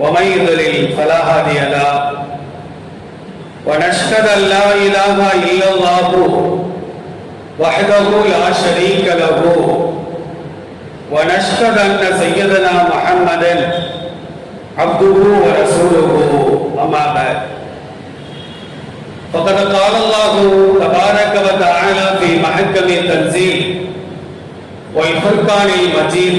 ومن يضلل فلا هادي له ونشهد أن لا إله إلا الله وحده لا شريك له. ونشهد أن سيدنا محمدا عبده ورسوله. أما بعد. فقد قال الله تبارك وتعالى في محكم التنزيل والفرقان المجيد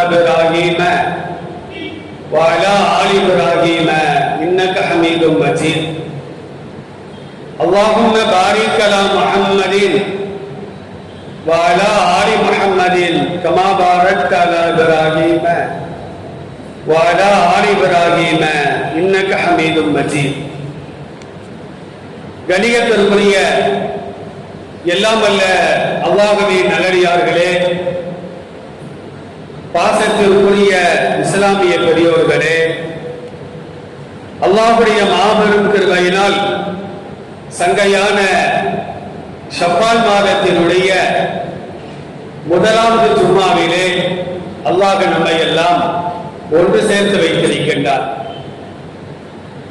حميد مجيد اللهم بارك على محمد وعلى آل محمد كما باركت على إبراهيم وعلى آل إبراهيم إنك حميد مجيد கணியத்திற்குரிய எல்லாம் அல்ல அல்லாஹுவே நல்லடியார்களே பாசத்திற்குரிய இஸ்லாமிய பெரியோர்களே அல்லாஹுடைய மாபெரும் திருவையினால் சங்கையான ஷப்பால் மாதத்தினுடைய முதலாவது ஜும்மாவிலே அல்லாஹ் நம்மை எல்லாம் ஒன்று சேர்த்து வைத்திருக்கின்றார்.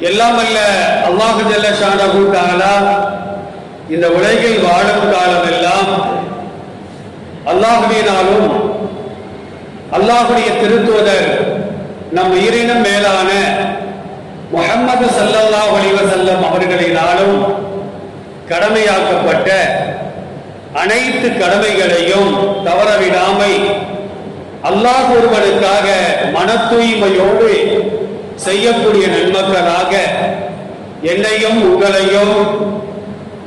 எல்லாம் அல்ல அல்லாஹு ஜல்ல ஷானஹு இந்த உலகில் வாழும் காலம் எல்லாம் அல்லாஹுவினாலும் அல்லாஹுடைய திருத்துவதர் நம் உயிரினும் மேலான முகமது ஸல்லல்லாஹு அலைஹி அவர்களினாலும் கடமையாக்கப்பட்ட அனைத்து கடமைகளையும் தவறவிடாமை அல்லாஹ் ஒருவனுக்காக மன தூய்மையோடு செய்யக்கூடிய நன்மக்களாக என்னையும் உங்களையும்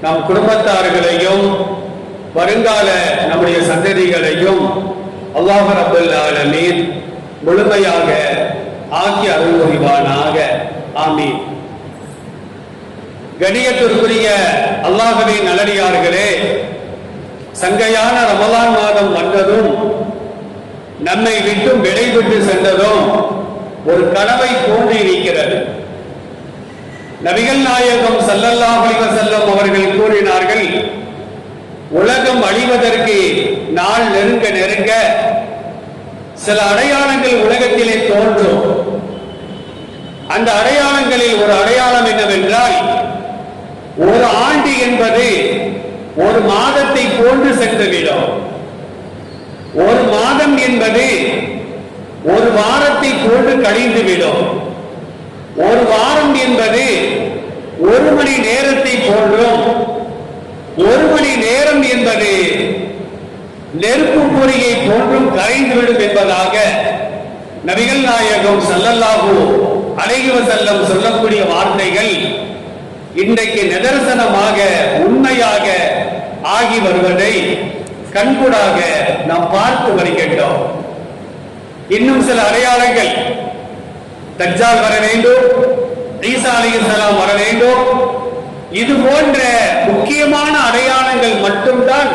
நம் குடும்பத்தார்களையும் வருங்கால நம்முடைய சந்ததிகளையும் அல்லாஹ் ரபுல்லாலமீன் முழுமையாக ஆக்கி அருள் புரிவானாக ஆமீன். கணியத்திற்குரிய அல்லாஹவே நல்லடியார்களே சங்கையான ரமலான் மாதம் வந்ததும் நம்மை விட்டும் விடைபெற்று சென்றதும் ஒரு கனவை போன்று இருக்கிறது நபிகள் நாயகம் சல்லல்லா அலைஹி அவர்கள் கூறினார்கள் உலகம் அழிவதற்கு நாள் நெருங்க நெருங்க சில அடையாளங்கள் உலகத்திலே தோன்றும். அந்த அடையாளங்களில் ஒரு அடையாளம் என்னவென்றால் ஒரு ஆண்டு என்பது ஒரு மாதத்தை போன்று சென்றுவிடும். ஒரு மாதம் என்பது ஒரு வாரத்தை போன்று கழிந்துவிடும். ஒரு வாரம் என்பது ஒரு மணி நேரத்தை போன்றும். ஒரு மணி நேரம் என்பது நெருப்பு பொறியை போன்றும் கரைந்துவிடும் என்பதாக நபிகள் நாயகம் சல்லல்லாஹு அலைஹி செல்லம் சொல்லக்கூடிய வார்த்தைகள் இன்றைக்கு நிதர்சனமாக உண்மையாக ஆகி வருவதை கண்கூடாக நாம் பார்த்து வருகின்றோம். இன்னும் சில அடையாளங்கள். தஜ்ஜால் வர வேண்டும் ஈசா அலைஹிஸ்ஸலாம் வர வேண்டும். இது போன்ற முக்கியமான அடையாளங்கள் மட்டும்தான்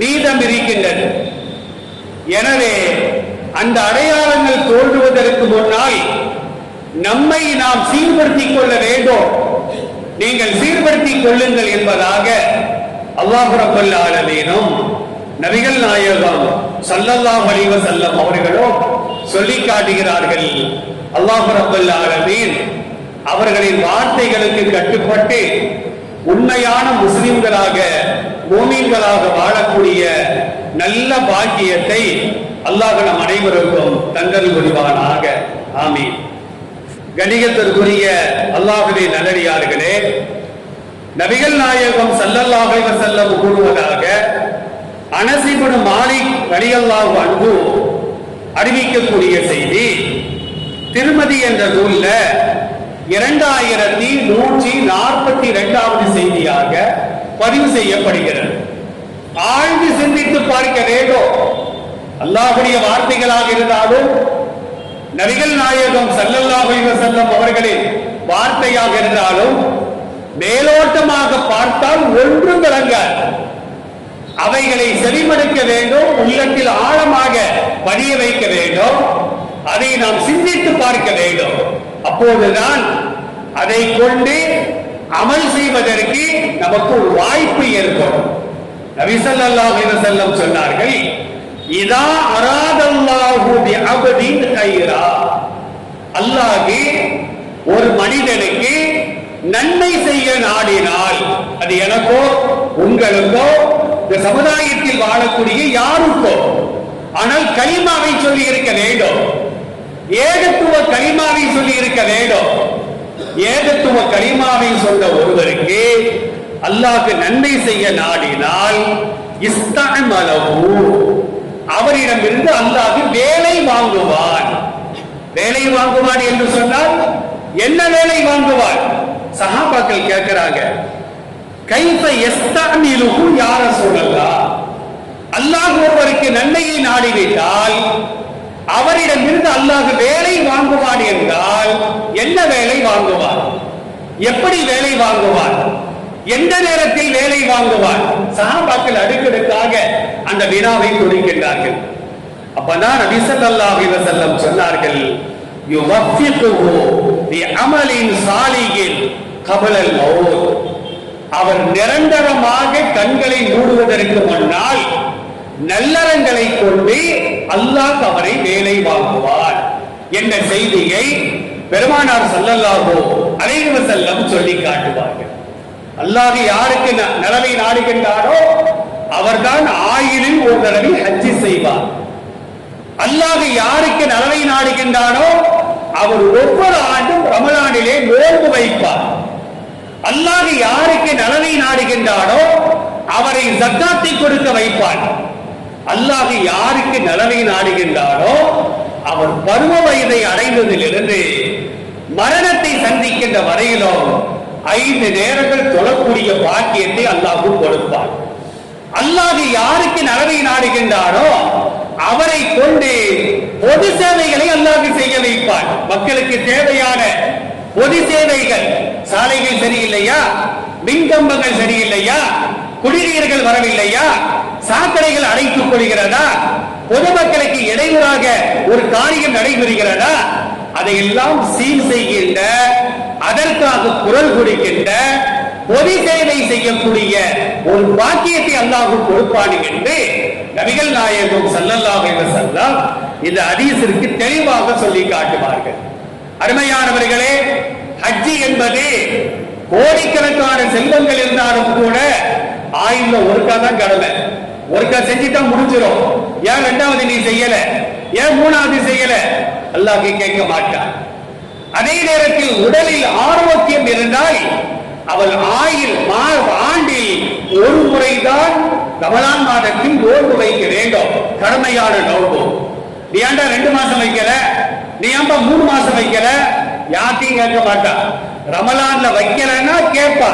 மீதம் இருக்கின்றது. எனவே அந்த அடையாளங்கள் தோன்றுவதற்கு முன்னால் நம்மை நாம் சீர்படுத்திக் கொள்ள வேண்டும். நீங்கள் சீர்படுத்திக் கொள்ளுங்கள் என்பதாக அல்லாஹ் ரப்பல் நபிகள் நாயகம் ஸல்லல்லாஹு வலிவ செல்லம் அவர்களும் சொல்லி காட்டுகிறார்கள். அல்லாஹ் ரப்பல் அவர்களின் வார்த்தைகளுக்கு கட்டுப்பட்டு உண்மையான முஸ்லிம்களாக மூமீன்களாக வாழக்கூடிய நல்ல பாக்கியத்தை அல்லாஹ் நம் அனைவருக்கும் தங்கள் புரிவானாக. ஆமீன். கணிகத்திற்குரிய அல்லாஹுவே நல்லடியார்களே நபிகள் நாயகம் சல்லல்லாஹைவர் செல்லம் கூறுவதாக அனசிபுன் மாலிக் ரலியல்லாஹு அன்பு அறிவிக்கக்கூடிய செய்தி திருமதி என்ற நூல்ல இரண்டாயிரத்தி நூற்றி நாற்பத்தி இரண்டாவது செய்தியாக பதிவு செய்யப்படுகிறது. ஆழ்ந்து சிந்தித்து பார்க்க வேண்டும். அல்லாஹுடைய வார்த்தைகளாக இருந்தாலும் நபிகள் நாயகம் ஸல்லல்லாஹு அலைஹி அவர்களின் வார்த்தையாக இருந்தாலும் மேலோட்டமாக பார்த்தால் ஒன்றும் விளங்காது. அவைகளை செவிமடுக்க வேண்டும் உள்ளத்தில் ஆழமாக பதிய வைக்க வேண்டும் அதை நாம் சிந்தித்து பார்க்க வேண்டும். அப்போதுதான் அதை கொண்டு அமல் செய்வதற்கு நமக்கு வாய்ப்பு ஏற்படும். நபி ஸல்லல்லாஹு அலைஹி சொன்னார்கள் இதா அராதல்லாஹு பிஅபதின் கைரா. அல்லாஹ் ஒரு மனிதனுக்கு நன்மை செய்ய நாடினால் அது எனக்கோ உங்களுக்கோ இந்த சமுதாயத்தில் வாழக்கூடிய யாருக்கோ ஆனால் கலிமாவை சொல்லி இருக்க வேண்டும். ஏகத்துவ கலிமாவை சொல்லி இருக்க வேண்டும். ஏகத்துவ கலிமாவை சொன்ன ஒருவருக்கு அல்லாஹ் நன்மை செய்ய நாடினால் இஸ்தான் அவரிடமிருந்து அல்லாஹ் வேலை வாங்குவார் வேலை வாங்குவார் என்று சொன்னால் என்ன வேலை வாங்குவார் சஹாபாக்கள் கேட்கிறாங்க கைஃப எஸ்தமிலுஹு யார சொல்லலாம் அல்லாஹ் ஒருவருக்கு நன்மையை நாடிவிட்டால் அவரிடமிருந்து அல்லாஹ் வேலை வாங்குவார் என்றால் என்ன வேலை வாங்குவார் எப்படி வேலை வாங்குவான்? எந்த நேரத்தில் வேலை வாங்குவார்? சஹாபாக்கள் அடுக்கடுக்காக அந்த வினாவை கொடுக்கின்றார்கள். அப்பதான் நபி ஸல்லல்லாஹு சொன்னார்கள் அமலின் சாலிகின் கபலல் மௌத். அவர் நிரந்தரமாக கண்களை மூடுவதற்கு முன்னால் நல்லறங்களை கொண்டு அல்லாஹ் அவரை வேலை வாங்குவார் என்ற செய்தியை பெருமானார் ஸல்லல்லாஹு அலைஹி செல்லம் சொல்லி காட்டுவார்கள். அல்லாஹ் யாருக்கு ந- நாடுகின்றாரோ அவர்தான் ஆயிலில் ஒரு தடவை ஹஜ்ஜி செய்வார். அல்லாஹ் யாருக்கு நலவை நாடுகின்றானோ அவர் ஒவ்வொரு ஆண்டும் ரமலானிலே நோன்பு வைப்பார். அல்லாஹ் யாருக்கு நலவை நாடுகின்றானோ அவரை ஜக்காத்தை கொடுக்க வைப்பான் அல்லாஹ் யாருக்கு நலவை நாடுகின்றானோ அவர் பருவ வயதை அடைந்ததிலிருந்து மரணத்தை சந்திக்கின்ற வரையிலும் ஐந்து நேரங்கள் தொழக்கூடிய பாக்கியத்தை அல்லாஹ் கொடுப்பான் அல்லாஹ் யாருக்கு நலவை நாடுகின்றாரோ அவரை கொண்டு பொது சேவைகளை அல்லாஹ் செய்ய வைப்பான் மக்களுக்கு தேவையான பொது சேவைகள் சாலைகள் சரியில்லையா? மின்கம்பங்கள் சரியில்லையா? குடிநீர்கள் வரவில்லையா? சாக்கடைகள் அடைத்துக் கொள்கிறதா? பொதுமக்களுக்கு இடையூறாக ஒரு காரியம் நடைபெறுகிறதா? அதையெல்லாம் சீர் செய்கின்ற அதற்காக குரல் கொடுக்கின்ற பொது சேவை செய்யக்கூடிய ஒரு பாக்கியத்தை அல்லாஹ் கொடுப்பான் என்று நபிகள் நாயகம் ஸல்லல்லாஹு அலைஹி இந்த ஹதீஸிற்கு தெளிவாக சொல்லி காட்டுவார்கள். அருமையானவர்களே ஹஜ்ஜி என்பது கோடிக்கணக்கான செல்வங்கள் இருந்தாலும் கூட ஆயுத ஒருக்கா தான் கடமை. ஒருக்கா செஞ்சுட்டா முடிஞ்சிடும் ஏன் ரெண்டாவது நீ செய்யல? ஏன் மூணாவது செய்யல? அல்லாஹ் கேட்க மாட்டான். அதே நேரத்தில் உடலில் ஆரோக்கியம் இருந்தால் அவள் ஆயில் மா- ஆண்டில் ஒரு முறைதான் ரமலான் மாதத்தில் நோன்பு வைக்க வேண்டும். கடமையான நோன்பு. நீ ஏன்டா ரெண்டு மாசம் வைக்கல? நீ ஏன்பா மூணு மாசம் வைக்கல? யாத்தையும் கேட்க மாட்டா. ரமலான்ல வைக்கலன்னா கேட்பா.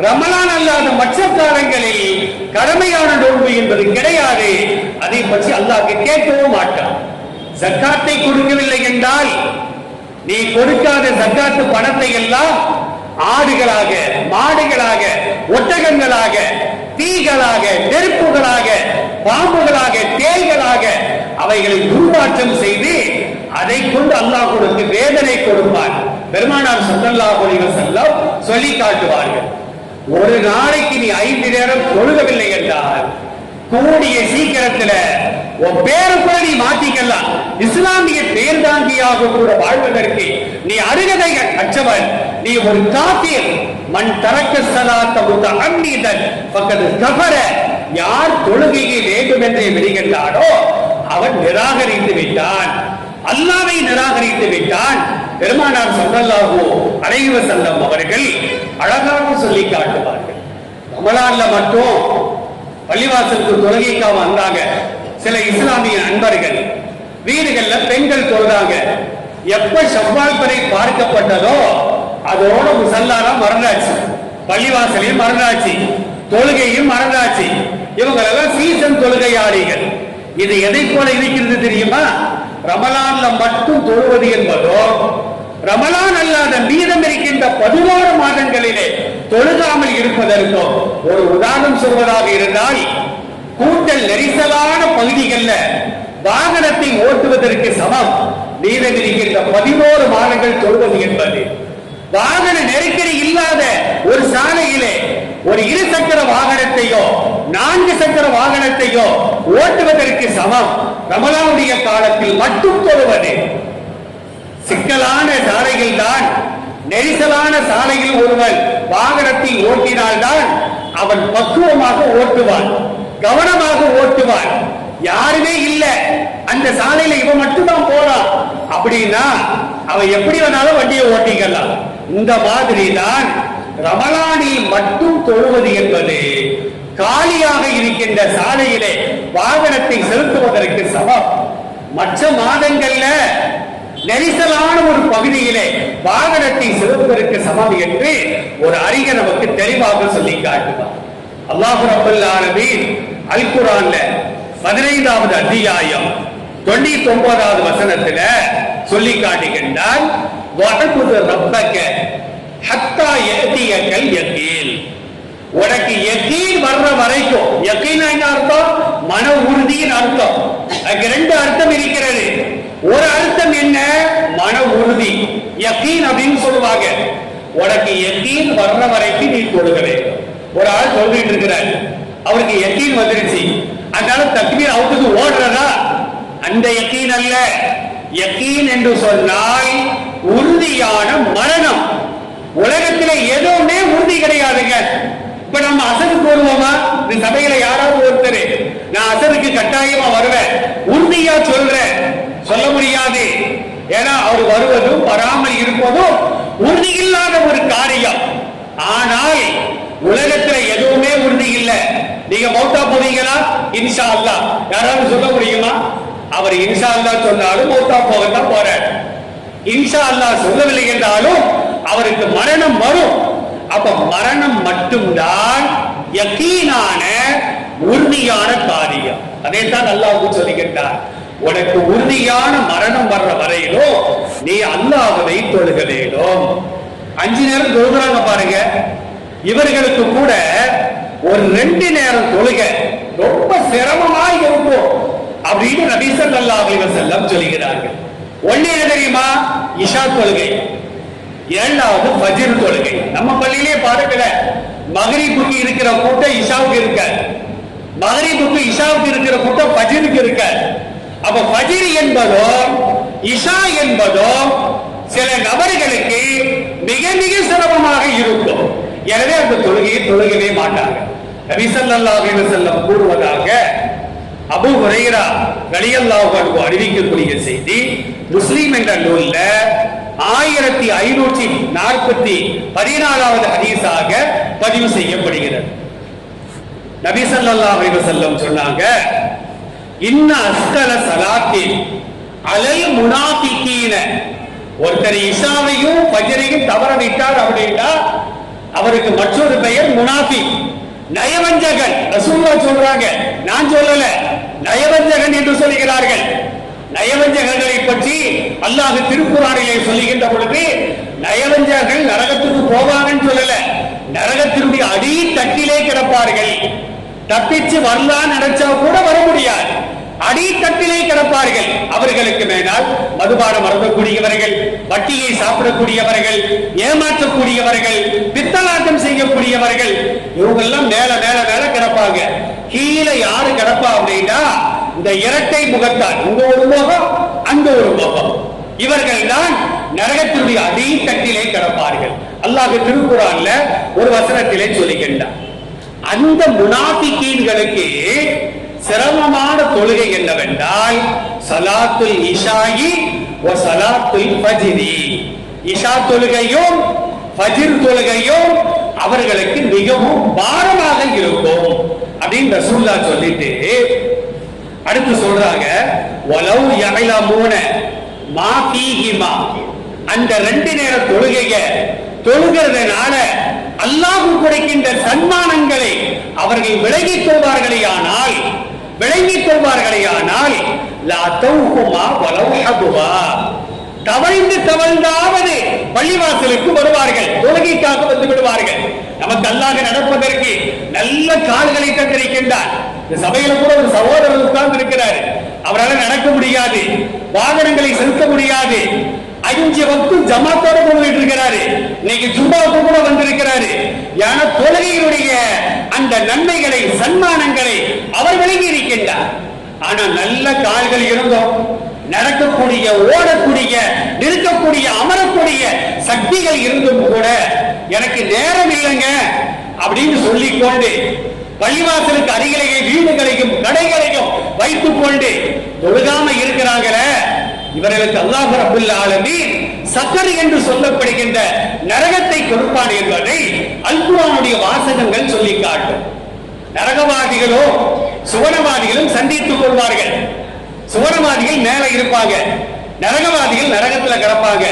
ரமலான் அல்லாத மற்ற காலங்களில் கடமையான நோன்பு என்பது கிடையாது. அதை பற்றி அல்லாஹ்க்கு கேட்கவும் மாட்டான். ஜக்காத்தை கொடுக்கவில்லை என்றால் நீ கொடுக்காத சக்காத்து பணத்தை எல்லாம் ஆடுகளாக மாடுகளாக ஒட்டகங்களாக தீகளாக நெருப்புகளாக பாம்புகளாக தேய்களாக அவைகளை உருமாற்றம் செய்து அதை கொண்டு அல்லாஹ் கொடுத்து வேதனை கொடுப்பார். பெருமானார் ஸல்லல்லாஹு அலைஹி செல்லம் சொல்லி காட்டுவார்கள். ஒரு நாளைக்கு நீ ஐந்து நேரம் தொழுகவில்லை என்றால் கூடிய சீக்கிரத்துல உன் பேரு கூட நீ மாத்திக்கலாம் இஸ்லாமிய பேர்தாங்கியாக கூட வாழ்வதற்கு நீ அருகதை அச்சவன் நீ ஒரு காப்பீர் மண் தரக்க சலாத்த முத்த அந்நீதன் பக்கத்து கபர யார் தொழுகையை வேண்டும் என்று விடுகின்றானோ அவன் நிராகரித்து விட்டான். அல்லாவை நிராகரித்து விட்டான். பெருமானார் சொல்லல்லாஹோ அலைவ செல்லம் அவர்கள் அழகாக சொல்லி காட்டுவார்கள். ரமலான்ல மட்டும் பள்ளிவாசலுக்கு தொழுகைக்காக வந்தாங்க. சில இஸ்லாமிய அன்பர்கள். வீடுகள்ல பெண்கள் தொழுதாங்க. எப்ப செவ்வாய் பிறை பார்க்கப்பட்டதோ அதோட முசல்லாரா மறந்தாச்சு. பள்ளிவாசலையும் மறந்தாச்சு. தொழுகையும் மறந்தாச்சு. இவங்களெல்லாம் சீசன் தொழுகையாளிகள். இது எதை போல இருக்கிறது தெரியுமா? ரமலான்ல மட்டும் தொழுவது என்பதோ ரமலான் அல்லாத மீதம் இருக்கின்ற பதினோரு மாதங்களிலே தொழுகாமல் இருப்பதற்கும் ஒரு உதாரணம் சொல்வதாக இருந்தால் கூட்டல் நெரிசலான பகுதிகளில் வாகனத்தை ஓட்டுவதற்கு சமம். மீதம் இருக்கின்ற பதினோரு மாதங்கள் தொழுவது என்பது. வாகன நெருக்கடி இல்லாத ஒரு சாலையிலே ஒரு இரு சக்கர வாகனத்தையோ நான்கு சக்கர வாகனத்தையோ ஓட்டுவதற்கு சமம். ரமலாவுடைய காலத்தில் மட்டும் தொழுவது. சிக்கலான சாலையில் தான் நெரிசலான சாலையில் ஒருவன் வாகனத்தை ஓட்டினால்தான் அவன் பக்குவமாக ஓட்டுவான் கவனமாக ஓட்டுவான். யாருமே இல்ல. அந்த சாலையில இவன் மட்டும்தான் போறான். அப்படின்னா அவன் எப்படி வேணாலும் வண்டியை ஓட்டிக்கலாம். இந்த மாதிரி தான் ரமலானில் மட்டும் தொழுவது என்பது காலியாக இருக்கின்ற சாலையிலே வாகனத்தை செலுத்துவதற்கு சமம். மற்ற மாதங்கள்ல நெரிசலான ஒரு பகுதியிலே வாகனத்தை செலுத்துவதற்கு சமம் என்று ஒரு அறிஞர் நமக்கு தெளிவாக சொல்லி காட்டுவார் அல்லாஹு ரபுல் ஆலமீன் அல் குரான்ல பதினைந்தாவது அத்தியாயம் தொண்ணூத்தி ஒன்பதாவது வசனத்துல சொல்லி காட்டுகின்றால் வடகுது ரப்பக்க ஹத்தா ஏத்தியக்கல் யக்கீல் உனக்கு யக்கீன் வர்ற வரைக்கும் யக்கீன் என்ன அர்த்தம்? மன உறுதியின் அர்த்தம். அதுக்கு ரெண்டு அர்த்தம் இருக்கிறது. ஒரு அர்த்தம் என்ன? மன உறுதி. யக்கீன் அப்படின்னு சொல்லுவாங்க. உனக்கு யக்கீன் வர்ற வரைக்கும் நீ தொழுக வேண்டும். ஒரு ஆள் சொல்லிட்டு இருக்கிறார். அவருக்கு யக்கீன் வந்துருச்சு. அதனால தக்பீர் அவுட்டுக்கு ஓடுறதா? அந்த யக்கீன் அல்ல. யக்கீன் என்று சொன்னால் உறுதியான மரணம். உலகத்திலே எதுவுமே உறுதி கிடையாதுங்க. இப்ப நம்ம அசருக்கு வருவோமா? இந்த சபையில யாராவது ஒருத்தர் நான் அசருக்கு கட்டாயமா வருவேன். உறுதியா சொல்றேன் சொல்ல முடியாது. ஏன்னா அவர் வருவதும் வராமல் இருப்பதும் உறுதி இல்லாத ஒரு காரியம். ஆனால் உலகத்துல எதுவுமே உறுதி இல்லை. நீங்க மௌத்தா போவீங்களா? இன்ஷா அல்லா. யாராவது சொல்ல முடியுமா? அவர் இன்ஷா அல்லா சொன்னாலும் மௌத்தா போகத்தான் போறார். இன்ஷா அல்லாஹ் சொல்லவில்லை என்றாலும் அவருக்கு மரணம் வரும். அப்ப மரணம் மட்டும்தான் யக்கீனான உறுதியான காரியம். அதைத்தான் அல்லாஹ் சொல்லுகின்றார் உனக்கு உறுதியான மரணம் வர்ற வரையிலும் நீ அல்லாவதை தொழுக வேண்டும். அஞ்சு நேரம் தொழுகிறாங்க பாருங்க. இவர்களுக்கு கூட ஒரு ரெண்டு நேரம் தொழுக ரொம்ப சிரமமாய் இருக்கும் அப்படின்னு நபி அல்லா அலைஹி செல்லம் சொல்லுகிறார்கள் ஒண்ணு தெரியுமா? இஷா தொழுகை. இரண்டாவது பஜிர் தொழுகை. நம்ம பள்ளியிலே பாருங்கள மகரிப்புக்கு இருக்கிற கூட்டம் இஷாவுக்கு இருக்க மகரீபுக்கு இஷாவுக்கு இருக்கிற கூட்டம் பஜிருக்கு இருக்க. அப்ப பஜிர் என்பதோ இஷா என்பதோ சில நபர்களுக்கு மிக மிக சிரமமாக இருக்கும். எனவே அந்த தொழுகையை தொழுகவே மாட்டாங்க. நபி ஸல்லல்லாஹு கூறுவதாக அபு ஹுரைரா ரலியல்லாஹு அன்ஹு அறிவிக்கக்கூடிய செய்தி முஸ்லீம் என்ற நூல்ல ஆயிரத்தி ஐநூற்றி நாற்பத்தி பதினாலாவது ஹதீஸாக பதிவு செய்யப்படுகிறது. நபி சல்லா அலைஹி சொன்னாங்க இன்ன அஸ்கல சலாத்தில் அலல் முனாபிக்கீன ஒருத்தர் இஷாவையும் பஜரையும் தவற விட்டார் அப்படின்னா அவருக்கு மற்றொரு பெயர் முனாஃபி நயவஞ்சகன். ரசூல்லா சொல்றாங்க நான் சொல்லல நயவஞ்சகன் என்று சொல்லுகிறார்கள் நயவஞ்சகர்களை பற்றி அல்லாஹ் திருக்குறானிலே சொல்லுகின்ற பொழுது நயவஞ்சகர்கள் நரகத்துக்கு போவாங்கன்னு சொல்லல நரகத்தினுடைய அடி தட்டிலே கிடப்பார்கள். தப்பிச்சு வரலான்னு நினைச்சா கூட வர முடியாது. அடித்தட்டிலே கிடப்பார்கள். அவர்களுக்கு மேலால் மதுபானம் அருந்தக்கூடியவர்கள் வட்டியை சாப்பிடக்கூடியவர்கள் ஏமாற்றக்கூடியவர்கள் பித்தலாட்டம் செய்யக்கூடியவர்கள் இவங்கெல்லாம் மேல மேல மேல கிடப்பாங்க. கீழே யாரு கிடப்பா அப்படின்னா இந்த இரட்டை முகத்தார் இங்க ஒரு முகம் அங்க ஒரு முகம். இவர்கள் தான் நரகத்தினுடைய அடித்தட்டிலே கிடப்பார்கள். அல்லாஹ் திருக்குறான்ல ஒரு வசனத்திலே சொல்லுகின்றார் அந்த முனாபிக்கீன்களுக்கு சிரமமான தொழுகை என்னவென்றால் சலாத்துல் இஷாயி சலாத்துல் பஜிரி இஷா தொழுகையும் பஜிர் தொழுகையும் அவர்களுக்கு மிகவும் பாரமாக இருக்கும் அப்படின்னு ரசூல்லா சொல்லிட்டு அடுத்து சொல்றாங்க வலவ் மூண மா ஃபீஹிமா. அந்த ரெண்டு நேர தொழுகைய தொழுகிறதுனால அல்லாஹு கொடுக்கின்ற சன்மானங்களை அவர்கள் விலகிக் கொள்வார்களே ஆனால் விளங்கிக் கொள்வார்களே ஆனால் லா தௌஹுமா தவழ்ந்து தவழ்ந்தாவது பள்ளிவாசலுக்கு வருவார்கள் தொழுகைக்காக வந்து விடுவார்கள். நமக்கு அல்லாஹ் நடப்பதற்கு நல்ல கால்களை தந்திருக்கின்றார். இந்த சபையில கூட ஒரு சகோதரர் உட்கார்ந்து இருக்கிறார் அவரால் நடக்க முடியாது வாகனங்களை செலுத்த முடியாது. அஞ்சு வக்து ஜமாத்தோட போயிட்டு இருக்கிறாரு இன்னைக்கு ஜும்பாவுக்கு கூட வந்திருக்கிறாரு. ஏன்னா தொழுகையினுடைய அந்த நன்மைகளை சன்மானங்களை அவர் விளங்கி இருக்கின்றார் ஆனா நல்ல கால்கள் இருந்தோம். நடக்கக்கூடிய ஓடக்கூடிய நிற்கக்கூடிய அமரக்கூடிய சக்திகள் இருந்தும் கூட எனக்கு நேரம் இல்லைங்க அப்படின்னு சொல்லிக்கொண்டு பள்ளிவாசலுக்கு அருகிலேயே வீடுகளையும் கடைகளையும் வைத்துக் கொண்டு தொழுகாம இருக்கிறாங்களே இவர்களுக்கு அல்லாஹ் அபுல்லா ஆலமி சக்கர் என்று சொல்லப்படுகின்ற நரகத்தை கொடுப்பான் என்பதை அல்குரானுடைய வாசகங்கள் சொல்லி காட்டும் நரகவாதிகளும் சுவனவாதிகளும் சந்தித்துக் கொள்வார்கள். சுவனவாதிகள் மேல இருப்பாங்க. நரகவாதிகள் நரகத்துல கிடப்பாங்க.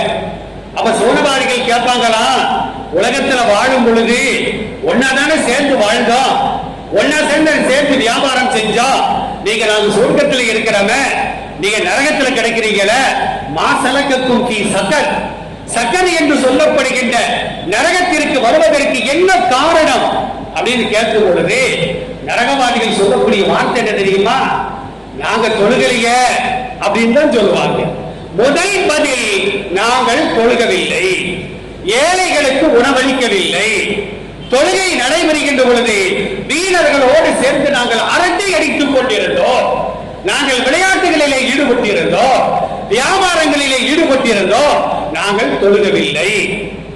அப்ப சுவனவாதிகள் கேட்பாங்களா? உலகத்துல வாழும் பொழுது ஒன்னா தானே சேர்ந்து வாழ்ந்தோம் ஒன்னா சேர்ந்து சேர்ந்து வியாபாரம் செஞ்சோம் நீங்க நாங்க சொர்க்கத்துல இருக்கிறவன் நீங்க நரகத்துல கிடைக்கிறீங்கள மாசலக்கத்தும் கி சக்கர். சக்கர் என்று சொல்லப்படுகின்ற நரகத்திற்கு வருவதற்கு என்ன காரணம் அப்படின்னு கேட்கும் பொழுது நரகவாதிகள் சொல்லக்கூடிய வார்த்தை என்ன தெரியுமா? நாங்க தொழுகலைய அப்படின்னு தான் சொல்லுவாங்க. முதல் பதில் நாங்கள் தொழுகவில்லை. ஏழைகளுக்கு உணவளிக்கவில்லை. தொழுகை நடைபெறுகின்ற பொழுது வீரர்களோடு சேர்ந்து நாங்கள் அரட்டை அடித்துக் கொண்டிருந்தோம். நாங்கள் விளையாட்டுகளிலே ஈடுபட்டிருந்தோம் வியாபாரங்களிலே ஈடுபட்டிருந்தோம் நாங்கள் தொழுகவில்லை.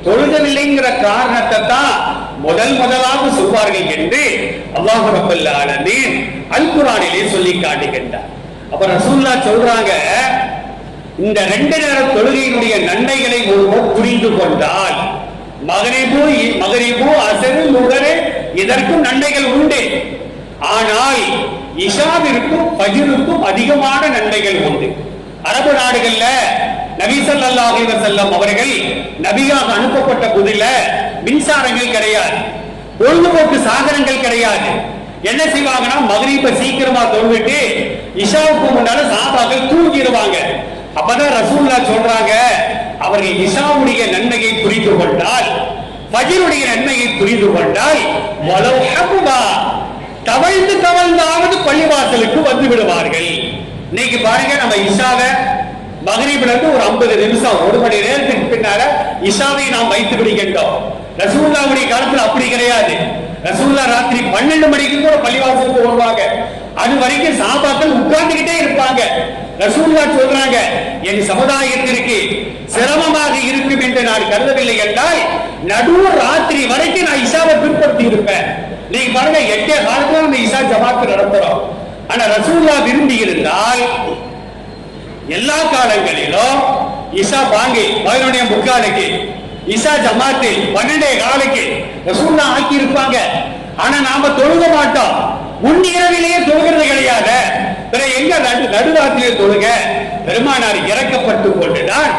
தொழுகவில்லைங்கிற காரணத்தை தான் முதல் முதலாக சொல்வார்கள் என்று அல்லாஹ் ரப்பல் ஆலமீன் அல் சொல்லி காட்டுகின்றார். அப்ப ரசூல்லா சொல்றாங்க இந்த ரெண்டு நேர தொழுகையினுடைய நன்மைகளை ஒருவர் புரிந்து கொண்டால் மகரிபு மகரிபு அசரு முகரு இதற்கும் நன்மைகள் உண்டு. ஆனால் இஷாவிற்கும் பஜிருக்கும் அதிகமான நன்மைகள் உண்டு. அரபு நாடுகள்ல நபி ஸல்லல்லாஹு அலைஹி அவர்கள் நபியாக அனுப்பப்பட்ட புதில மின்சாரங்கள் கிடையாது. பொழுதுபோக்கு சாதனங்கள் கிடையாது. என்ன செய்வாங்கன்னா மகரீப சீக்கிரமா தொழுவிட்டு இஷாவுக்கு முன்னால சாபாக்கள் தூங்கிடுவாங்க. அப்பதான் ரசூல்லா சொல்றாங்க அவர்கள் இஷாவுடைய நன்மையை புரிந்து கொண்டால் ஃபஜ்ருடைய நன்மையை புரிந்து கொண்டால் தவழ்ந்து தவழ்ந்தாவது பள்ளிவாசலுக்கு வந்து விடுவார்கள். இன்னைக்கு பாருங்க நம்ம இஷாவை மகரீப்ல ஒரு 50 நிமிஷம் ஒரு மணி நேரத்துக்கு பின்னால இஷாவை நாம் வைத்து விடுகின்றோம். ரசூல்லாவுடைய காலத்தில் அப்படி கிடையாது. ரசூல்லா ராத்திரி பன்னெண்டு மணிக்கு கூட பள்ளிவாசலுக்கு வருவாங்க. அது வரைக்கும் சாபாக்கள் உட்கார்ந்துகிட்டே இருப்பாங்க. ரசூல்லா சொல்றாங்க என் சமுதாயத்திற்கு சிரமமாக இருக்கும் என்று நான் கருதவில்லை என்றால் நடு ராத்திரி வரைக்கும் நான் இஷாவை பிற்படுத்தி இருப்பேன். நீங்க பாருங்க எட்டே காலத்துல நம்ம இஷா ஜமாத்து நடத்துறோம். ஆனா ரசூல்லா விரும்பி இருந்தால் எல்லா காலங்களிலும் இஷா பாங்கி பதினொன்றைய முக்காலுக்கு இஷா ஜமாத்து பன்னெண்டே காலுக்கு ரசூல்லா ஆக்கி இருப்பாங்க ஆனா நாம தொழுக மாட்டோம். உன் இரவிலேயே தொழுகிறது கிடையாது. பிற எங்க நடு தொழுக? பெருமானார் இறக்கப்பட்டு கொண்டுதான்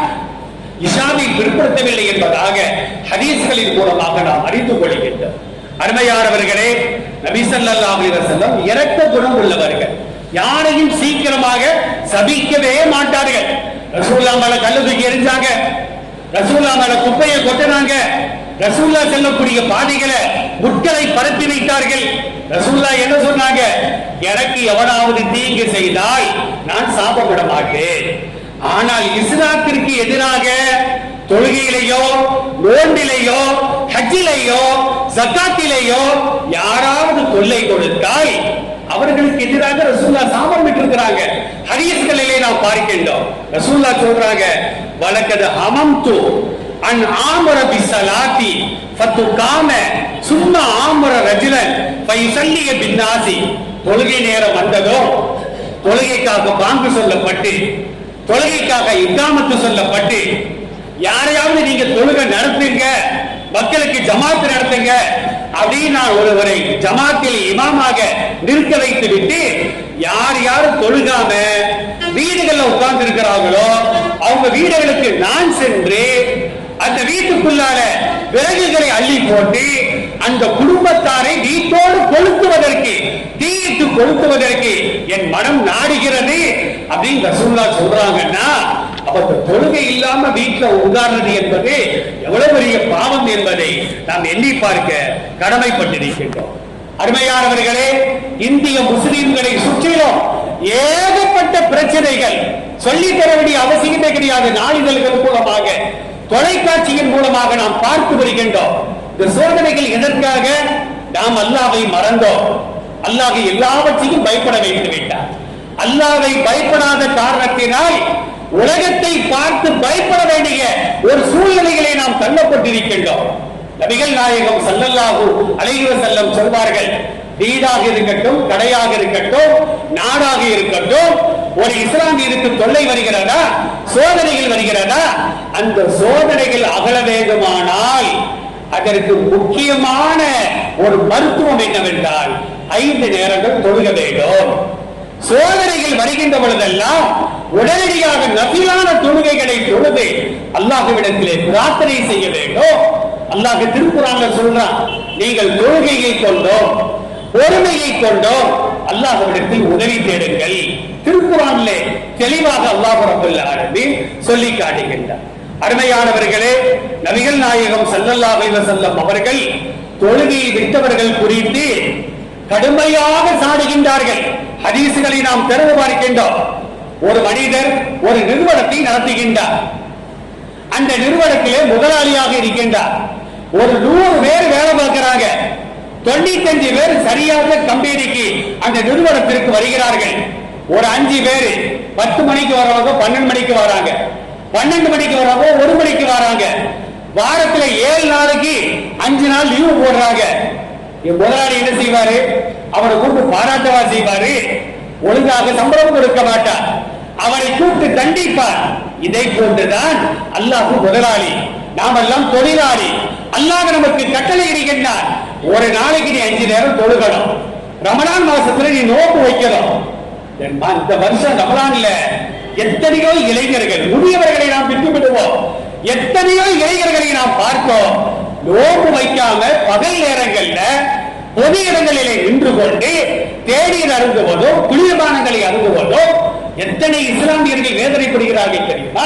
இஷாவை பிற்படுத்தவில்லை என்பதாக ஹதீஸ்களின் மூலமாக நாம் அறிந்து கொள்கின்றோம். அருமையானவர்களே நபி ஸல்லல்லாஹு அலைஹி இரக்க குணம் உள்ளவர்கள். யாரையும் சீக்கிரமாக சபிக்கவே மாட்டார்கள். ரசூல்லா மேல கல்லு தூக்கி எரிஞ்சாங்க. ரசூல்லா மேல குப்பையை கொட்டினாங்க. ரசூல்லா செல்லக்கூடிய பாதைகளை முட்களை பரப்பி வைத்தார்கள். ரசூல்லா என்ன சொன்னாங்க? எனக்கு எவனாவது தீங்கு செய்தால் நான் சாபப்பட மாட்டேன். ஆனால் இஸ்லாத்திற்கு எதிராக தொழுகையிலேயோ நோன்பிலேயோ ஹஜ்ஜிலேயோ சக்காத்திலேயோ யாராவது தொல்லை கொடுத்தால் அவர்களுக்கு எதிராக ரசூல்லா சாபம் விட்டிருக்கிறாங்க. ஹரியஸ்களிலே நாம் பார்க்கின்றோம். ரசூல்லா சொல்றாங்க வலக்கது அமம்து அன் ஆமர பிஸ்ஸலாத்தி ஃபத்து காம சும்மா ஆமர ரஜுலன் ஃபைசல்லிய பின்னாசி. தொழுகை நேரம் வந்ததோ தொழுகைக்காக பாங்கு சொல்லப்பட்டு தொழுகைக்காக இக்காமத்து சொல்லப்பட்டு யாரையாவது நீங்க தொழுகை நடத்துங்க மக்களுக்கு ஜமாத்து நடத்துங்க அப்படின்னு நான் ஒருவரை ஜமாத்தில் இமாமாக நிற்க வைத்து விட்டு யார் யார் தொழுகாம வீடுகள்ல உட்கார்ந்து இருக்கிறார்களோ அவங்க வீடுகளுக்கு நான் சென்று அந்த வீட்டுக்குள்ளால விறகுகளை அள்ளி போட்டு அந்த குடும்பத்தாரை வீட்டோடு கொளுத்துவதற்கு தீயிட்டு கொளுத்துவதற்கு என் மனம் நாடுகிறது அப்படின்னு ரசூல்லா சொல்றாங்கன்னா அப்ப தொழுகை இல்லாம வீட்டுல உட்கார்றது என்பது எவ்வளவு பெரிய பாவம் என்பதை நாம் எண்ணி பார்க்க கடமைப்பட்டிருக்கின்றோம் அருமையானவர்களே இந்திய முஸ்லிம்களை சுற்றிலும் ஏகப்பட்ட பிரச்சனைகள் சொல்லித் தர வேண்டிய அவசியமே கிடையாது. நாளிதழ்கள் மூலமாக தொலைக்காட்சியின் மூலமாக நாம் பார்த்து வருகின்றோம். இந்த சோதனைகள் எதற்காக? நாம் அல்லாவை மறந்தோம். அல்லாஹ் எல்லாவற்றையும் பயப்பட வைத்து விட்டார் அல்லாவை பயப்படாத காரணத்தினால் உலகத்தை பார்த்து பயப்பட வேண்டிய ஒரு சூழ்நிலைகளை நாம் தள்ளப்பட்டிருக்கின்றோம் நபிகள் நாயகம் சல்லல்லாஹு அலைஹி செல்லம் சொல்வார்கள் வீடாக இருக்கட்டும் கடையாக இருக்கட்டும் நாடாக இருக்கட்டும் ஒரு இஸ்லாமியருக்கு தொல்லை வருகிறதா சோதனைகள் வருகிறதா? அந்த சோதனைகள் அகல வேண்டுமானால் அதற்கு முக்கியமான ஒரு மருத்துவம் என்னவென்றால் ஐந்து நேரங்கள் தொழுக வேண்டும். சோதனைகள் வருகின்ற பொழுதெல்லாம் உடனடியாக நபிலான தொழுகைகளை தொழுது அல்லாஹ்விடத்திலே பிரார்த்தனை செய்ய வேண்டும். அல்லாஹ் திருக்குறாங்க சொல்றான் நீங்கள் தொழுகையை கொண்டோம் பொறுமையை கொண்டோம் அல்லாஹுவிடத்தில் உதவி தேடுங்கள். திருக்குறான்லே தெளிவாக அல்லாஹ் ரப்பல் சொல்லி காட்டுகின்றார். அருமையானவர்களே நபிகள் நாயகம் ஸல்லல்லாஹு செல்லம் அவர்கள் தொழுகையை விட்டவர்கள் குறித்து கடுமையாக சாடுகின்றார்கள். ஹதீசுகளை நாம் திறந்து பார்க்கின்றோம் ஒரு மனிதர் ஒரு நிறுவனத்தை நடத்துகின்றார். அந்த நிறுவனத்திலே முதலாளியாக இருக்கின்றார். ஒரு நூறு பேர் வேலை பார்க்கிறாங்க. தொண்ணூத்தஞ்சு பேர் சரியாக கம்பெனிக்கு அந்த நிறுவனத்திற்கு வருகிறார்கள். ஒரு அஞ்சு பேர் பத்து மணிக்கு வரவங்க பன்னெண்டு மணிக்கு வராங்க. பன்னெண்டு மணிக்கு வரவங்க ஒரு மணிக்கு வராங்க. வாரத்துல ஏழு நாளைக்கு அஞ்சு நாள் லீவு போடுறாங்க. என் முதலாளி என்ன செய்வாரு? அவரை கூப்பிட்டு பாராட்டவா செய்வாரு? ஒழுங்காக சம்பளம் கொடுக்க மாட்டார். அவரை கூப்பிட்டு தண்டிப்பார். இதை போன்றுதான் அல்லாஹ் முதலாளி நாமெல்லாம் தொழிலாளி. அல்லாஹ் நமக்கு கட்டளை இருக்கின்றார் ஒரு நாளைக்கு நீ அஞ்சு நேரம் தொழுகணும். ரமணான் மாசத்துல நீ நோக்கு வைக்கணும். இந்த வருஷம் ரமலான்ல எத்தனையோ இளைஞர்கள் முதியவர்களை நாம் விட்டுவிடுவோம். எத்தனையோ இளைஞர்களை நாம் பார்த்தோம் நோக்கு வைக்காம பகல் நேரங்கள்ல பொது இடங்களிலே நின்று கொண்டு தேநீர் அருந்துவதோ குளிர்பானங்களை அருந்துவதோ எத்தனை இஸ்லாமியர்கள் வேதனைப்படுகிறார்கள் தெரியுமா?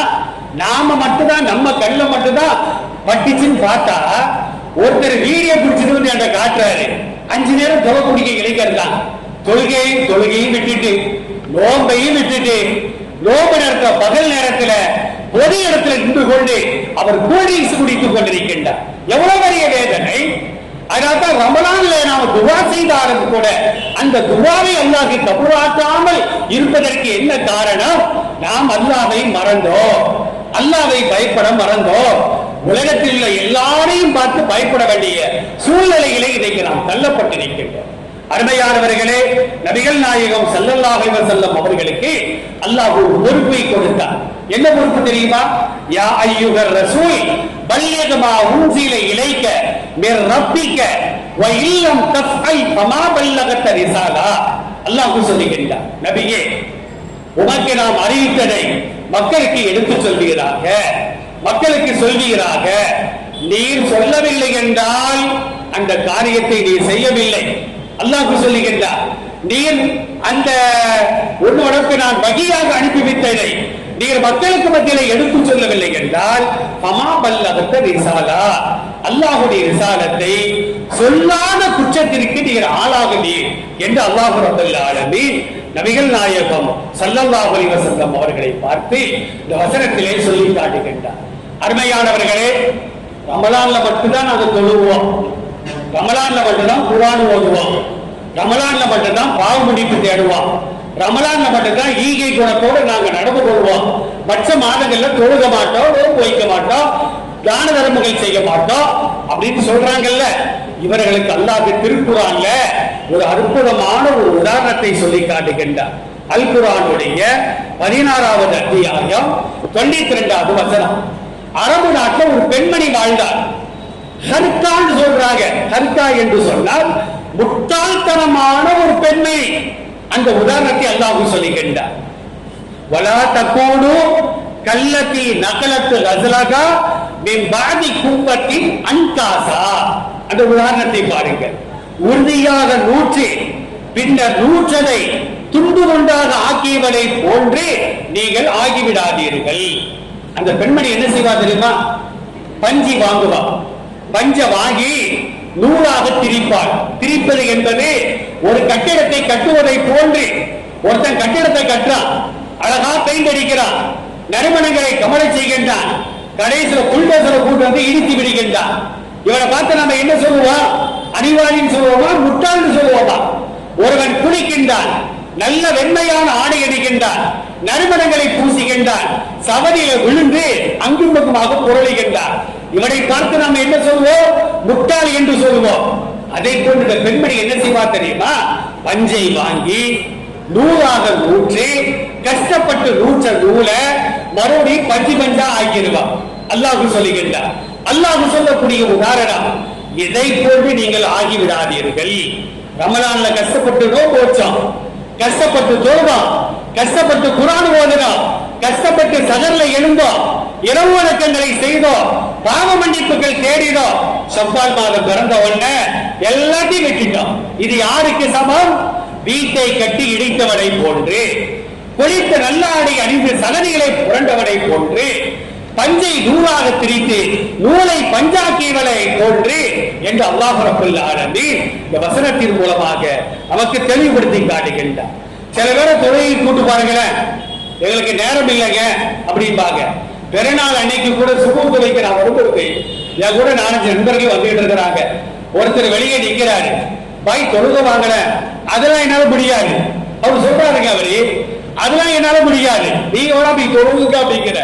நாம மட்டும்தான் நம்ம கண்ணுல மட்டும்தான் பட்டுச்சுன்னு பார்த்தா ஒருத்தர் வீடியோ பிடிச்சது வந்து என்கிட்ட காட்டுறாரு. அஞ்சு நேரம் தொலைக்கூடிய இளைஞர் தான் தொழுகையும் தொழுகையும் விட்டுட்டு நோம்பையும் விட்டுட்டு நோம்பு நேரத்துல பகல் நேரத்துல பொது இடத்துல நின்று கொண்டு அவர் கூல்ட்ரிங்க்ஸ் குடித்துக் கொண்டிருக்கின்றார். எவ்வளவு பெரிய வேதனை? அதனால்தான் ரமலான்ல நாம துவா செய்தாலும் கூட அந்த துவாவை அல்லாஹ் கபூராக்காமல் இருப்பதற்கு என்ன காரணம்? நாம் அல்லாவை மறந்தோம். அல்லாவை பயப்பட மறந்தோம். உலகத்தில் உள்ள எல்லாரையும் பார்த்து பயப்பட வேண்டிய சூழ்நிலையிலே இன்றைக்கு நாம் தள்ளப்பட்டிருக்கின்றோம் அருமையானவர்களே நபிகள் நாயகம் ஸல்லல்லாஹு செல்லம் அவர்களுக்கு அல்லாஹ் ஒரு பொறுப்பை கொடுத்தார். என்ன பொறுப்பு தெரியுமா? யா ஐயுகர் ரசூல் பல்லிக மா உன்சில இலைக்க மேல் ரப்பிக்க வ இல்லம் தஃஅல் ஃபமா பல்லகத ரிசாலா. அல்லாஹ் சொல்லுகின்றார் நபியே உமக்கு நாம் அறிவித்ததை மக்களுக்கு எடுத்துச் சொல்வீராக? மக்களுக்கு சொல்வீராக? நீர் சொல்லவில்லை என்றால் அந்த காரியத்தை நீ செய்யவில்லை. அல்லாஹ் சொல்லுகின்றார் நீர் அந்த உன்னோடக்கு நான் வகையாக அனுப்பி வைத்ததை நீங்கள் மக்களுக்கு மத்தியில எடுத்து சொல்லவில்லை என்றால் பமா பல்லகத்த ரிசாலா. அல்லாஹுடைய ரிசாலத்தை சொல்லாத குற்றத்திற்கு நீர் ஆளாகுவீர் என்று அல்லாஹு ரபுல் ஆலமீன் நபிகள் நாயகம் ஸல்லல்லாஹு அலைஹி வஸல்லம் அவர்களை பார்த்து இந்த வசனத்திலே சொல்லி காட்டுகின்றார். அருமையானவர்களே ரமலான்ல மட்டும்தான் நாங்க தொழுவோம். ரமலான்ல மட்டும்தான் குரான் ஓதுவோம். ரமலான்ல மட்டும்தான் பாவ முடிப்பு தேடுவோம். ரமலான் மட்டும்தான் ஈகை குணத்தோடு நாங்கள் நடந்து கொள்வோம். மற்ற மாதங்கள்ல தொழுக மாட்டோம் நோன்பு வைக்க மாட்டோம் தான தர்மங்கள் செய்ய மாட்டோம் அப்படின்னு சொல்றாங்கல்ல. இவர்களுக்கு அல்லாது திருக்குறான்ல ஒரு அற்புதமான ஒரு உதாரணத்தை சொல்லி காட்டுகின்றார். அல் குரானுடைய பதினாறாவது அத்தியாயம் தொண்ணூத்தி ரெண்டாவது வசனம். அரபு நாட்டில் ஒரு பெண்மணி வாழ்ந்தார். ஹர்கான்னு சொல்றாங்க. ஹர்கா என்று சொன்னால் முட்டாள்தனமான ஒரு பெண்மை அந்த உதாரணத்தை அல்லாஹு சொல்லுகின்றார். வலா தக்கூடு கல்லத்தி நகலத்து ரசலகா மின் பாதி கும்பத்தின் அன்காசா. அந்த உதாரணத்தை பாருங்கள். உறுதியாக நூற்றி பின்னர் நூற்றதை துண்டு துண்டாக ஆக்கியவனை போன்று நீங்கள் ஆகிவிடாதீர்கள். அந்த பெண்மணி என்ன செய்வா தெரியுமா? பஞ்சி வாங்குவா. பஞ்ச வாங்கி நூலாக திரிப்பாள். திரிப்பது என்பது ஒரு கட்டிடத்தை கட்டுவதை போன்று ஒருத்தன் கட்டிடத்தை கட்டுறான். அழகா பெயிண்ட் அடிக்கிறான். நறுமணங்களை கமல செய்கின்றான். கடைசியில புல்டோசரை கூட்டு வந்து இடித்து விடுகின்றான். இவனை பார்த்து நம்ம என்ன சொல்லுவோம்? அறிவாளின்னு சொல்லுவோமா? முட்டாள்னு சொல்லுவோமா? ஒருவன் குளிக்கின்றான். நல்ல வெண்மையான ஆடை அடிக்கின்றான் நறுமணங்களை பூசுகின்றான். சவதியில விழுந்து அங்கும் பக்கமாக புரளுகின்றான். இவனை பார்த்து நாம் என்ன சொல்வோம்? முட்டாள் என்று சொல்லுவோம் அதை போன்ற இந்த பெண்மணி என்ன செய்வா தெரியுமா? பஞ்சை வாங்கி நூலாக நூற்றி கஷ்டப்பட்டு நூற்ற நூலை மறுபடி பஞ்சு பஞ்சா ஆக்கிடுவா. அல்லாஹு சொல்லுகின்றார். அல்லாஹு சொல்லக்கூடிய உதாரணம் இதை போன்று நீங்கள் ஆகிவிடாதீர்கள். ரமலான்ல கஷ்டப்பட்டு நோம்பு வச்சோம் கஷ்டப்பட்டு தோல்வா கஷ்டப்பட்டு குரான் ஓதுனோம் கஷ்டப்பட்டு சகர்ல எழுந்தோம். இரவு வணக்கங்களை செய்தோம். பாவ மன்னிப்புகள் தேடினோம். செவ்வால் மாதம் பிறந்த உடனே எல்லாத்தையும் வெட்டிட்டோம். இது யாருக்கு சமம்? வீட்டை கட்டி இடித்தவனை போன்று குளித்த நல்ல ஆடை அணிந்து சலதிகளை புரண்டவனை போன்று பஞ்சை நூலாக திரித்து நூலை பஞ்சாக்கியவனை போன்று என்று அல்லாஹ் ரப்பல் ஆலமீன் இந்த வசனத்தின் மூலமாக நமக்கு தெளிவுபடுத்தி காட்டுகின்றார். சில பேரை தொழில் கூட்டு பாருங்களேன் எங்களுக்கு நேரம் இல்லைங்க அப்படிம்பாங்க. பெருநாள் அன்னைக்கு கூட சுகம் துளைக்கு நான் வரும்போது என் கூட நாலஞ்சு நண்பர்கள் வந்துட்டு இருக்கிறாங்க. ஒருத்தர் வெளியே நிக்கிறாரு. பாய் தொழுக வாங்கல. அதெல்லாம் என்னால முடியாது. அவர் சொல்றாருங்க அவரு. அதெல்லாம் என்னால முடியாது. நீ எவ்வளவு போய் தொழுகுங்க அப்படிங்கிற.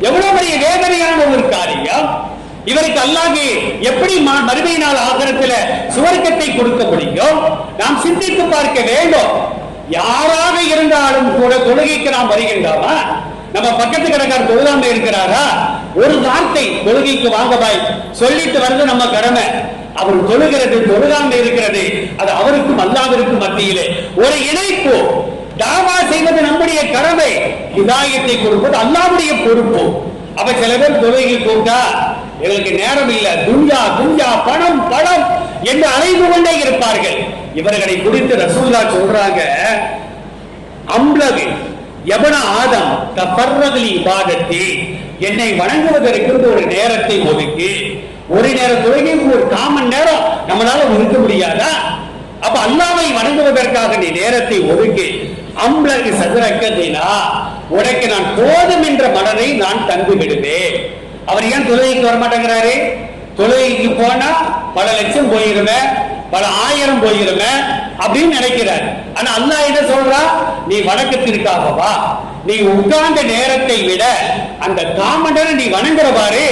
எவ்வளவு பெரிய வேதனையான ஒரு காரியம். இவருக்கு அல்லாஹி எப்படி மறுமை நாள் ஆகரத்துல சுவர்க்கத்தை கொடுக்க முடியும்? நாம் சிந்தித்து பார்க்க வேண்டும். யாராக இருந்தாலும் கூட தொழுகைக்கு நாம் வருகின்றோமா? நம்ம பக்கத்து கடைக்காரர் தொழுதாம இருக்கிறாரா? ஒரு வார்த்தை தொழுகைக்கு வாங்கபாய். சொல்லிட்டு வர்றது நம்ம கடமை. அவர் தொழுகிறது தொழுகாம இருக்கிறது அது அவருக்கும் அல்லாவிற்கும் மத்தியிலே. ஒரு இணைப்பு தாவா செய்வது நம்முடைய கடமை. இதாயத்தை கொடுப்பது அல்லாவுடைய பொறுப்பு. அப்ப சில பேர் தொழுகை போட்டா எங்களுக்கு நேரம் இல்ல துன்யா துன்யா பணம் பணம் என்று அழைந்து கொண்டே இருப்பார்கள். இவர்களை குறித்து ரசூல்லா சொல்றாங்க அம்லகு எவன ஆதம் தபர்ரகலி இபாதத்தி. என்னை வணங்குவதற்கு ஒரு நேரத்தை ஒதுக்கி ஒரு நேரம் தொழுகைக்கு ஒரு காமன் நேரம் நம்மளால ஒதுக்க முடியாதா? அப்ப அல்லாவை வணங்குவதற்காக நீ நேரத்தை ஒதுக்கி அம்பளகு சதுரக்கதினா உனக்கு நான் போதும் என்ற மனதை நான் தந்து விடுவேன். அவர் ஏன் தொழுகைக்கு வரமாட்டேங்கிறாரு? தொழுகைக்கு போனா பல லட்சம் போயிருவேன் பல ஆயிரம் போயிருவேன் அப்படின்னு நினைக்கிறார். ஆனா அல்லாஹ் என்ன சொல்றா? நீ வணக்கத்திற்காக வா நீ உட்கார்ந்த நேரத்தை விட அந்த காமண்டரை நீ வணங்குறவாறு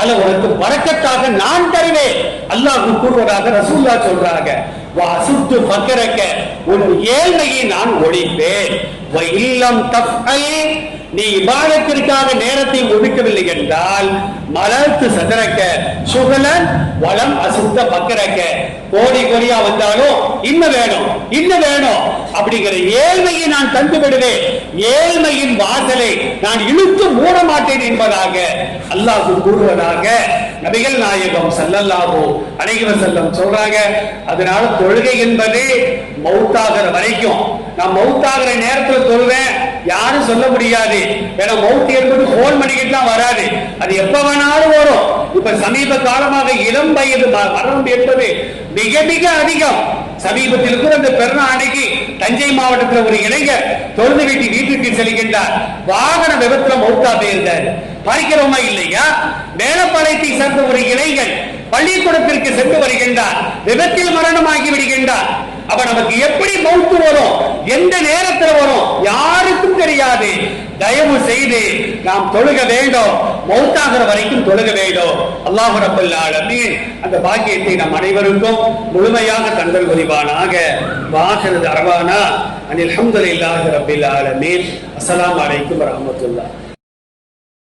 அல்ல உனக்கு வணக்கத்தாக நான் தருவேன். அல்லாஹ் கூறுவதாக ரசூல்லா சொல்றாங்க. வா பக்கரக்க உன் ஏழ்மையை நான் ஒழிப்பேன். இல்லம் தஃஅல் நீ இபாதத்திற்காக நேரத்தை ஒதுக்கவில்லை என்றால் மலர்த்து சதுரக்க சுகலன் வளம் அசுத்த பக்கரக்க கோடி கோடியா வந்தாலும் இன்னும் வேணும் இன்னும் வேணும் அப்படிங்கிற ஏழ்மையை நான் தந்து விடுவேன். ஏழ்மையின் வாசலை நான் இழுத்து மூட மாட்டேன் என்பதாக அல்லாஹ் கூறுவதாக நபிகள் நாயகம் செல்லல்லாவோ அலைஹி செல்லம் சொல்றாங்க. அதனால தொழுகை என்பது மௌத்தாகிற வரைக்கும். நான் மௌத்தாகிற நேரத்துல சொல்வேன் யாரும் சொல்ல முடியாது. ஏன்னா மவுத் என்பது போன் பண்ணிக்கிட்டுலாம் வராது. அது எப்ப வேணாலும் வரும். இப்ப சமீப காலமாக இளம் வயது மரணம் என்பது மிக மிக அதிகம். சமீபத்தில் கூட அந்த பெருநாள் அன்னைக்கு தஞ்சை மாவட்டத்தில் ஒரு இளைஞர் தொழுது வீட்டு வீட்டுக்கு செல்கின்றார். வாகன விபத்துல மௌத்தா போயிருந்தார். பார்க்கிறோமா இல்லையா? மேலப்பாளையத்தை சேர்ந்த ஒரு இளைஞர் பள்ளிக்கூடத்திற்கு சென்று வருகின்றார். விபத்தில் மரணமாகி விடுகின்றார். அப்ப நமக்கு எப்படி மவுத்து வரும்? எந்த நேரத்தில் வரும்? யாருக்கும் தெரியாது. தயவு செய்து நாம் தொழுக வேண்டும். மௌத்தாகிற வரைக்கும் தொழுக வேண்டும். அல்லாஹு ரபுல்லாலமே அந்த பாக்கியத்தை நம் அனைவருக்கும் முழுமையாக தந்தல் புரிவானாக. வாசனது அரவானா அனில் அல்ஹம்துலில்லாஹி ரப்பில் ஆலமீன். அஸ்லாம் அலைக்கும் வரஹ்மத்துல்லாஹ்.